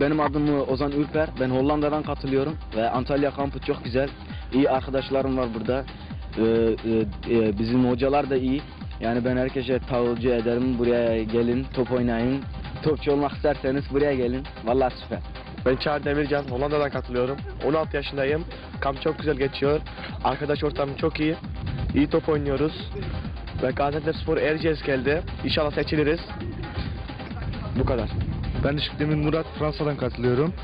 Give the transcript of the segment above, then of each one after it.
Benim adım Ozan Ülper. Ben Hollanda'dan katılıyorum ve Antalya kampı çok güzel. İyi arkadaşlarım var burada. Ee, e, e, bizim hocalar da iyi. Yani ben herkese tavsiye ederim. Buraya gelin, top oynayın. Topçu olmak isterseniz buraya gelin. Vallahi süper. Ben Çağrı Demircan, Hollanda'dan katılıyorum. 16 yaşındayım. Kamp çok güzel geçiyor. Arkadaş ortamı çok iyi. İyi top oynuyoruz. Ve Gaziantep Spor Erciyes geldi. İnşallah seçiliriz. Bu kadar. Ben Işık Demir Murat Fransa'dan katılıyorum.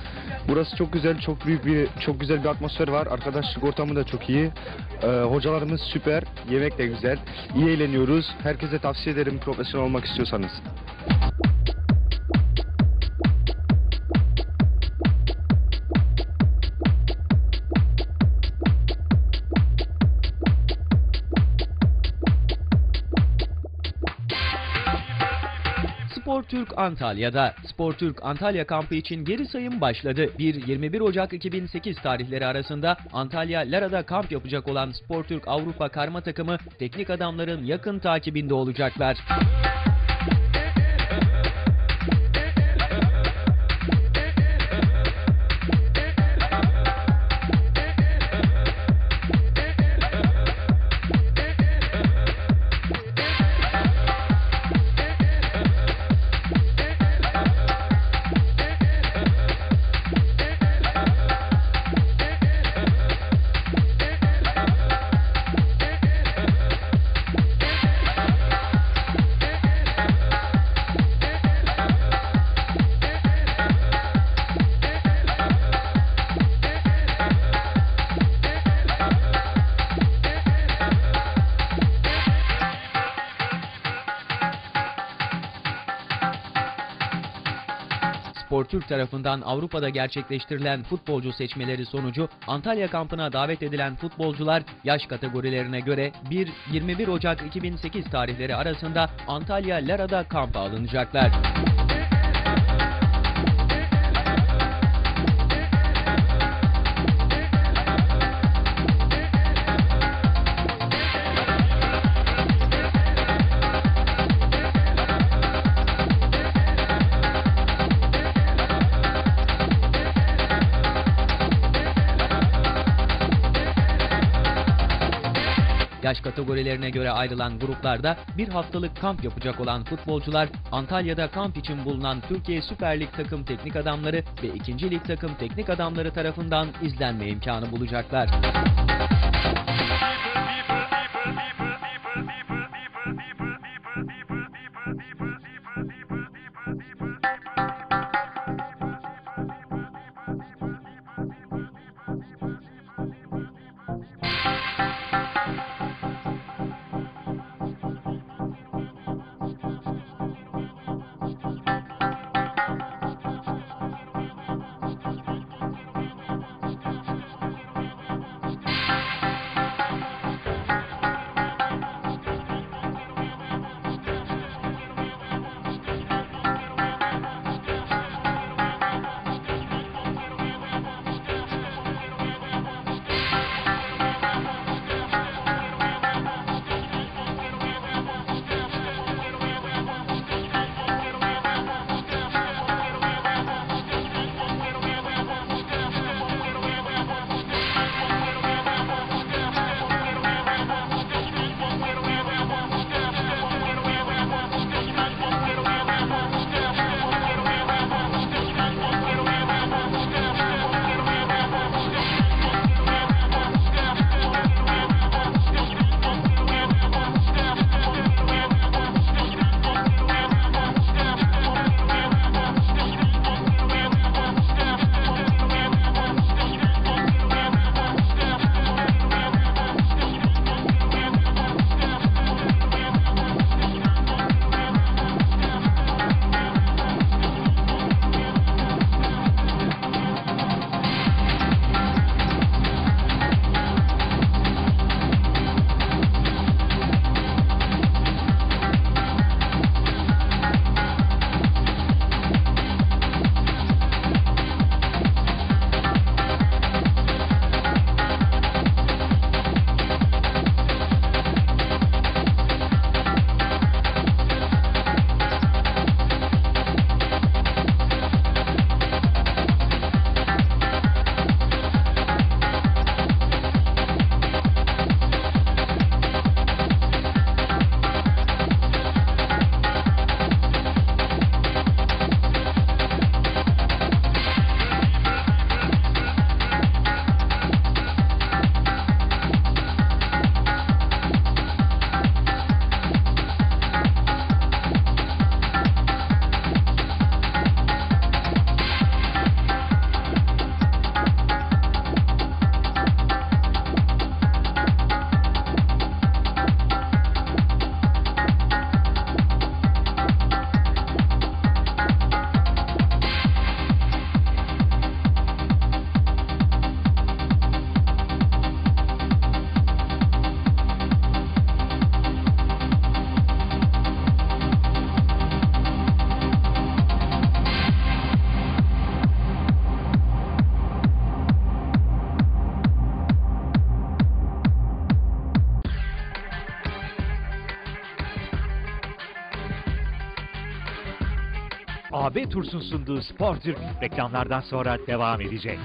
Burası çok güzel, çok büyük bir, çok güzel bir atmosfer var. Arkadaşlık ortamı da çok iyi. Ee, hocalarımız süper, yemek de güzel. İyi eğleniyoruz. Herkese tavsiye ederim profesyonel olmak istiyorsanız. Spor Türk Antalya'da. Spor Türk Antalya kampı için geri sayım başladı. 1-21 Ocak 2008 tarihleri arasında Antalya Lara'da kamp yapacak olan Spor Türk Avrupa karma takımı teknik adamların yakın takibinde olacaklar. Spor Türk tarafından Avrupa'da gerçekleştirilen futbolcu seçmeleri sonucu Antalya kampına davet edilen futbolcular yaş kategorilerine göre 1-21 Ocak 2008 tarihleri arasında Antalya Lara'da kampa alınacaklar. Yaş kategorilerine göre ayrılan gruplarda bir haftalık kamp yapacak olan futbolcular Antalya'da kamp için bulunan Türkiye Süper Lig takım teknik adamları ve 2. Lig takım teknik adamları tarafından izlenme imkanı bulacaklar. AB Tursun sunduğu Spor reklamlardan sonra devam edecek.